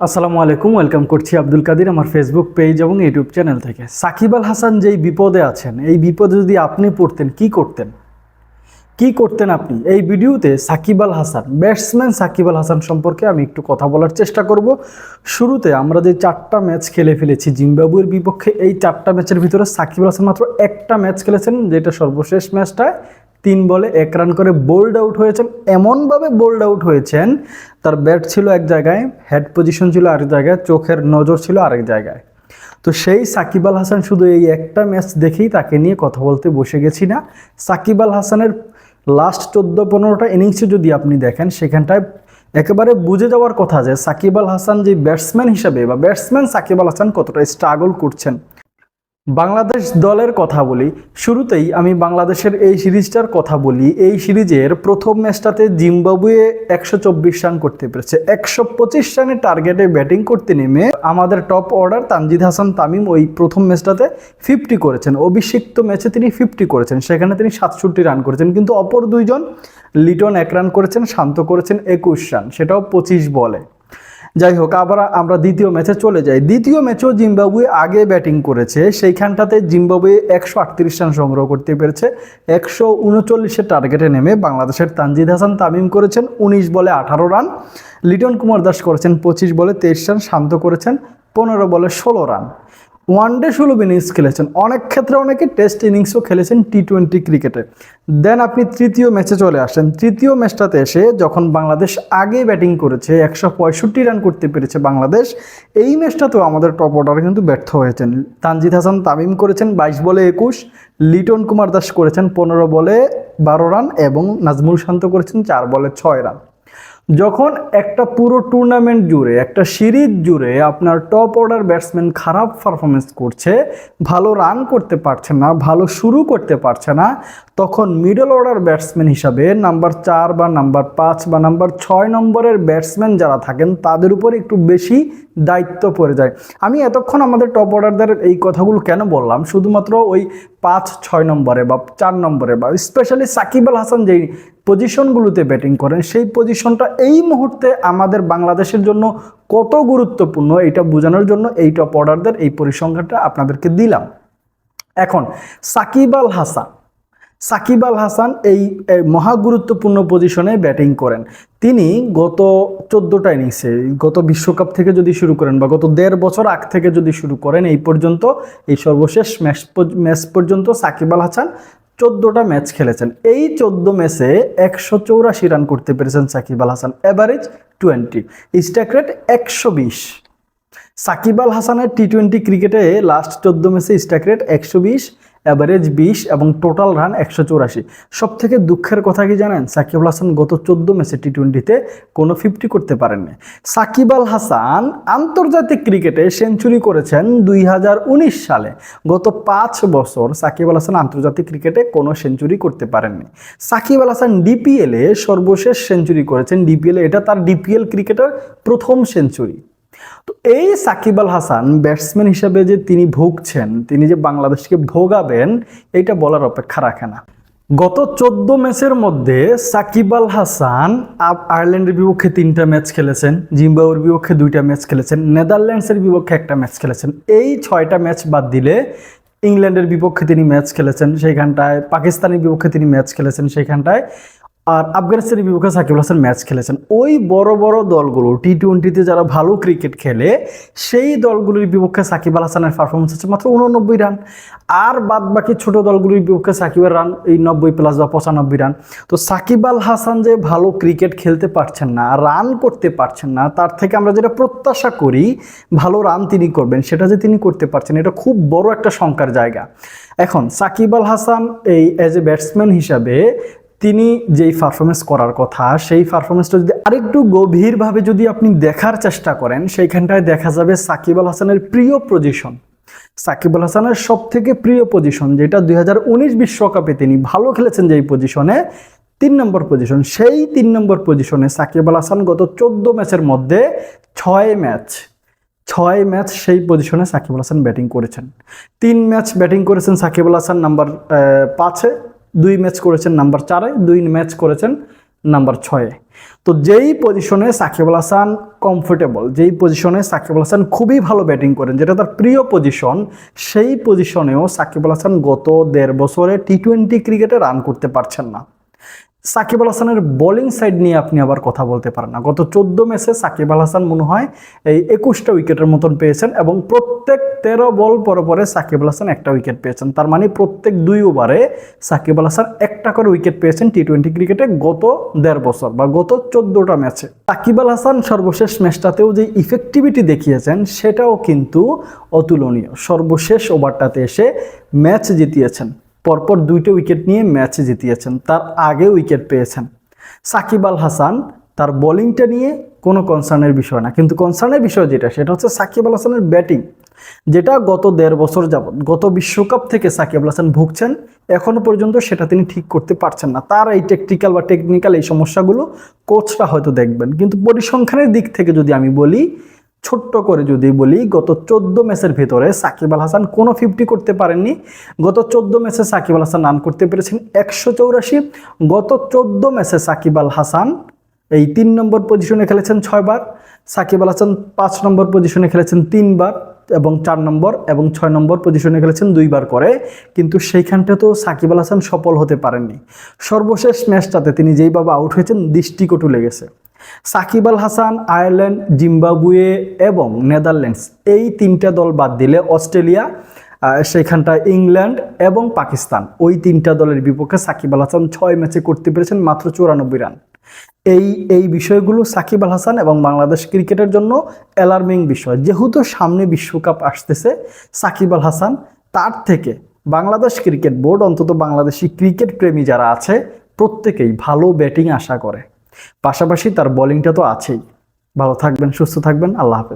আসসালামু আলাইকুম, ওয়েলকাম করছি আব্দুল কাদির আমার ফেসবুক পেজ এবং ইউটিউব চ্যানেল থেকে। সাকিব আল হাসান যেই বিপদে আছেন, এই বিপদে যদি আপনি পড়তেন, কি করতেন? কি করতেন আপনি? এই ভিডিওতে সাকিব আল হাসান ব্যাটসম্যান সাকিব আল হাসান সম্পর্কে আমি একটু কথা বলার চেষ্টা করব। শুরুতে আমরা যে চারটা ম্যাচ খেলে ফেলেছি, জিম্বাবুয়ের বিপক্ষে এই চারটা ম্যাচের ভিতরে সাকিব আল হাসান মাত্র একটা ম্যাচ খেলেছেন, যেটা সর্বশেষ ম্যাচটায় তিন বলে এক রান করে বোল্ড আউট হয়েছেন। এমনভাবে বোল্ড আউট হয়েছেন, তার ব্যাট ছিল এক জায়গায়, হেড পজিশন ছিল আরেক জায়গায়, চোখের নজর ছিল আরেক জায়গায়। তো সেই সাকিব আল হাসান শুধু এই একটা ম্যাচ দেখেই তাকে নিয়ে কথা বলতে বসে গেছি না। সাকিব আল হাসানের লাস্ট চোদ্দ পনেরোটা ইনিংসে যদি আপনি দেখেন, সেখানটায় একেবারে বুঝে যাওয়ার কথা যে সাকিব আল হাসান যে ব্যাটসম্যান হিসাবে বা ব্যাটসম্যান সাকিব আল হাসান কতটা স্ট্রাগল করছেন। বাংলাদেশ দলের কথা বলি, শুরুতেই আমি বাংলাদেশের এই সিরিজটার কথা বলি। এই সিরিজের প্রথম ম্যাচটাতে জিম্বাবুয়ে একশো চব্বিশ রান করতে পেরেছে। একশো পঁচিশ রানের টার্গেটে ব্যাটিং করতে নেমে আমাদের টপ অর্ডার তানজিদ হাসান তামিম ওই প্রথম ম্যাচটাতে ফিফটি করেছেন। অভিষিক্ত ম্যাচে তিনি ফিফটি করেছেন, সেখানে তিনি সাতষট্টি রান করেছেন। কিন্তু অপর দুইজন লিটন এক রান করেছেন, শান্ত করেছেন একুশ রান, সেটাও পঁচিশ বলে। যাই হোক আবার আমরা দ্বিতীয় ম্যাচে চলে যাই। দ্বিতীয় ম্যাচেও জিম্বাবুয়ে আগে ব্যাটিং করেছে। সেইখানটাতে জিম্বাবুয়ে একশো আটত্রিশ রান সংগ্রহ করতে পেরেছে। একশো উনচল্লিশের টার্গেটে নেমে বাংলাদেশের তানজিদ হাসান তামিম করেছেন উনিশ বলে আঠারো রান। লিটন কুমার দাস করেছেন পঁচিশ বলে তেইশ রান, শান্ত করেছেন পনেরো বলে ষোলো রান। ওয়ানডে সুলভ ইনিংস খেলেছেন। অনেক ক্ষেত্রে অনেকে টেস্ট ইনিংসও খেলেছেন টি টোয়েন্টি ক্রিকেটে দেন আপনি তৃতীয় ম্যাচে চলে আসেন। তৃতীয় ম্যাচটাতে এসে যখন বাংলাদেশ আগে ব্যাটিং করেছে, একশো পঁয়ষট্টি রান করতে পেরেছে বাংলাদেশ, এই ম্যাচটাতেও আমাদের টপ অর্ডারে কিন্তু ব্যর্থ হয়েছেন। তানজিদ হাসান তামিম করেছেন বাইশ বলে একুশ, লিটন কুমার দাস করেছেন পনেরো বলে বারো রান এবং নাজমুল শান্ত করেছেন চার বলে ছয় রান যখন একটা পুরো টুর্নামেন্ট জুড়ে, একটা সিরিজ জুড়ে আপনার টপ অর্ডার ব্যাটসম্যান খারাপ পারফরমেন্স করছে, ভালো রান করতে পারছে না, ভালো শুরু করতে পারছে না, তখন মিডল অর্ডার ব্যাটসম্যান হিসাবে নাম্বার চার বা নাম্বার পাঁচ বা নাম্বার ছয় নম্বরের ব্যাটসম্যান যারা থাকেন, তাদের উপর একটু বেশি দায়িত্ব পড়ে যায়। আমি এতক্ষণ আমাদের টপ অর্ডারদের এই কথাগুলো কেন বললাম? শুধুমাত্র ওই পাঁচ, ছয় নম্বরে বা চার নম্বরে বা স্পেশালি সাকিব আল হাসান যেই পজিশনগুলোতে ব্যাটিং করেন, সেই পজিশনটা এই মুহূর্তে আমাদের বাংলাদেশের জন্য কত গুরুত্বপূর্ণ এটা বোঝানোর জন্য এই টপ অর্ডারদের এই পরিসংখ্যানটা আপনাদেরকে দিলাম। এখন, সাকিব আল হাসান সাকিব আল হাসান এই মহা গুরুত্বপূর্ণ পজিশনে ব্যাটিং করেন। তিনি গত চোদ্দোটা ইনিংসে গত বিশ্বকাপ থেকে যদি শুরু করেন বা গত দেড় বছর আগ থেকে যদি শুরু করেন, এই পর্যন্ত, এই সর্বশেষ ম্যাচ ম্যাচ পর্যন্ত সাকিব আল হাসান চোদ্দোটা ম্যাচ খেলেছেন। এই চোদ্দ ম্যাচে একশো চৌরাশি রান করতে পেরেছেন Shakib Al Hasan average twenty strike rate একশো বিশ। সাকিব আল হাসানের টি টোয়েন্টি ক্রিকেটে লাস্ট চোদ্দ ম্যাচে স্ট্রাইক রেট একশো বিশ। অ্যাভারেজ বিশ এবং টোটাল রান একশো চৌরাশি। সব থেকে দুঃখের কথা কি জানেন? সাকিব আল হাসান গত চোদ্দ ম্যাচে টি টোয়েন্টিতে কোনো ফিফটি করতে পারেননি। সাকিব আল হাসান আন্তর্জাতিক ক্রিকেটে সেঞ্চুরি করেছেন দুই হাজার উনিশ সালে। গত পাঁচ বছর সাকিব আল হাসান আন্তর্জাতিক ক্রিকেটে কোনো সেঞ্চুরি করতে পারেননি। সাকিব আল হাসান ডিপিএলে সর্বশেষ সেঞ্চুরি করেছেন। ডিপিএলে এটা তার ডিপিএল ক্রিকেটের প্রথম সেঞ্চুরি এই সাকিব আল হাসান ব্যাটসম্যান হিসাবে যে তিনি ভুগছেন, তিনি যে বাংলাদেশকে ভোগাবেন এটা বলার অপেক্ষা রাখে না। গত চোদ্দ ম্যাচের মধ্যে সাকিব আল হাসান আয়ারল্যান্ডের বিপক্ষে তিনটা ম্যাচ খেলেছেন জিম্বাবুর বিপক্ষে দুইটা ম্যাচ খেলেছেন, নেদারল্যান্ডসের বিপক্ষে একটা ম্যাচ খেলেছেন। এই ছয়টা ম্যাচ বাদ দিলে ইংল্যান্ডের বিপক্ষে তিনি ম্যাচ খেলেছেন, সেইখানটায়, পাকিস্তানের বিপক্ষে তিনি ম্যাচ খেলেছেন, সেইখানটায় আর আফগানিস্তানের বিপক্ষে সাকিব হাসান ম্যাচ খেলেছেন। ওই বড় বড় দলগুলো টি টোয়েন্টিতে যারা ভালো ক্রিকেট খেলে, সেই দলগুলির বিপক্ষে সাকিব আল হাসানের পারফরমেন্স হচ্ছে মাত্র উননব্বই রান। আর বাদ বাকি ছোট দলগুলির বিপক্ষে সাকিবের রান এই নব্বই প্লাস বা পঁচানব্বই রান। তো সাকিব আল হাসান যে ভালো ক্রিকেট খেলতে পারছেন না রান করতে পারছেন না, তার থেকে আমরা যেটা প্রত্যাশা করি, ভালো রান তিনি করবেন, সেটা যে তিনি করতে পারছেন, এটা খুব বড় একটা শঙ্কার জায়গা। এখন সাকিব আল হাসান এই অ্যাজ এ ব্যাটসম্যান হিসাবে তিনি যেই পারফরমেন্স করার কথা, সেই পারফরমেন্সটা যদি আরেকটু গভীরভাবে যদি আপনি দেখার চেষ্টা করেন, সেইখানটায় দেখা যাবে সাকিব আল হাসানের প্রিয় পজিশন সাকিব আল হাসানের সব থেকে প্রিয় পজিশন যেটা দুই বিশ্বকাপে তিনি ভালো খেলেছেন যেই পজিশনে তিন নম্বর পজিশন সেই তিন নম্বর পজিশনে সাকিব আল হাসান গত চোদ্দ ম্যাচের মধ্যে ছয় ম্যাচ ছয় ম্যাচ সেই পজিশনে সাকিব আল হাসান ব্যাটিং করেছেন। তিন ম্যাচ ব্যাটিং করেছেন সাকিব আল হাসান নাম্বার পাঁচে। দুই ম্যাচ করেছেন নাম্বার চারে, দুই ম্যাচ করেছেন নাম্বার ছয়ে। তো যেই পজিশনে সাকিব আল হাসান কমফোর্টেবল যেই পজিশনে সাকিব আল হাসান খুবই ভালো ব্যাটিং করেন, যেটা তার প্রিয় পজিশন সেই পজিশনেও সাকিব আল হাসান গত দেড় বছরে টি টোয়েন্টি ক্রিকেটে রান করতে পারছেন না। সাকিব আল হাসানের বোলিং সাইড নিয়ে আপনি আবার কথা বলতে পারেন না। গত চোদ্দ ম্যাচে সাকিব আল হাসান মনে হয় এই একুশটা উইকেটের মতন পেয়েছেন এবং প্রত্যেক তেরো বল পরে পরে সাকিব আল হাসান একটা উইকেট পেয়েছেন। তার মানে প্রত্যেক দুই ওভারে সাকিব আল হাসান একটা করে উইকেট পেয়েছেন টি টোয়েন্টি ক্রিকেটে গত দেড় বছর বা গত চোদ্দোটা ম্যাচে সাকিব আল হাসান সর্বশেষ ম্যাচটাতেও যে ইফেক্টিভিটি দেখিয়েছেন সেটাও কিন্তু অতুলনীয়। সর্বশেষ ওভারটাতে এসে ম্যাচ জিতিয়েছেন। পরপর দুইটা উইকেট নিয়ে ম্যাচে জিতিয়েছেন তার আগে উইকেট পেয়েছেন সাকিব আল হাসান। তার বোলিংটা নিয়ে কোনো কনসার্নের বিষয় না। কিন্তু কনসার্নের বিষয় যেটা, সেটা হচ্ছে সাকিব আল হাসানের ব্যাটিং যেটা গত দেড় বছর যাবৎ, গত বিশ্বকাপ থেকে সাকিব আল হাসান ভুগছেন এখনও পর্যন্ত সেটা তিনি ঠিক করতে পারছেন না। তার এই টেকনিক্যাল বা টেকনিক্যাল এই সমস্যাগুলো কোচরা হয়তো দেখবেন। কিন্তু পরিসংখ্যানের দিক থেকে যদি আমি বলি ছোট্ট করে যদি বলি, গত চোদ্দ ম্যাচের ভিতরে সাকিব আল হাসান কোনো ফিফটি করতে পারেননি। গত চোদ্দ ম্যাচে সাকিব আল হাসান রান করতে পেরেছেন একশো চৌরাশি। গত চোদ্দ ম্যাচে সাকিব আল হাসান এই তিন নম্বর পজিশনে খেলেছেন ছয়বার, সাকিব আল হাসান পাঁচ নম্বর পজিশনে খেলেছেন তিনবার এবং চার নম্বর এবং ছয় নম্বর পজিশনে খেলেছেন দুইবার করে। কিন্তু সেইখানটাতেও সাকিব আল হাসান সফল হতে পারেননি। সর্বশেষ ম্যাচটাতে তিনি যেইভাবে আউট হয়েছেন, দৃষ্টিকটু লেগেছে। সাকিব আল হাসান, আয়ারল্যান্ড, জিম্বাবুয়ে এবং নেদারল্যান্ডস, এই তিনটা দল বাদ দিলে অস্ট্রেলিয়া সেখানটা ইংল্যান্ড এবং পাকিস্তান। ওই তিনটা দলের বিপক্ষে সাকিব আল হাসান ছয় ম্যাচে করতে পেরেছেন মাত্র চুরানব্বই রান। এই এই বিষয়গুলো সাকিব আল হাসান এবং বাংলাদেশ ক্রিকেটের জন্য অ্যালার্মিং বিষয়। যেহেতু সামনে বিশ্বকাপ আসতেছে, সাকিব আল হাসান তার থেকে বাংলাদেশ ক্রিকেট বোর্ড, অন্তত বাংলাদেশি ক্রিকেট প্রেমী যারা আছে, প্রত্যেকেই ভালো ব্যাটিং আশা করে। পাশাপাশি তার বোলিংটা তো আছেই। ভালো থাকবেন সুস্থ থাকবেন আল্লাহ হাফেজ।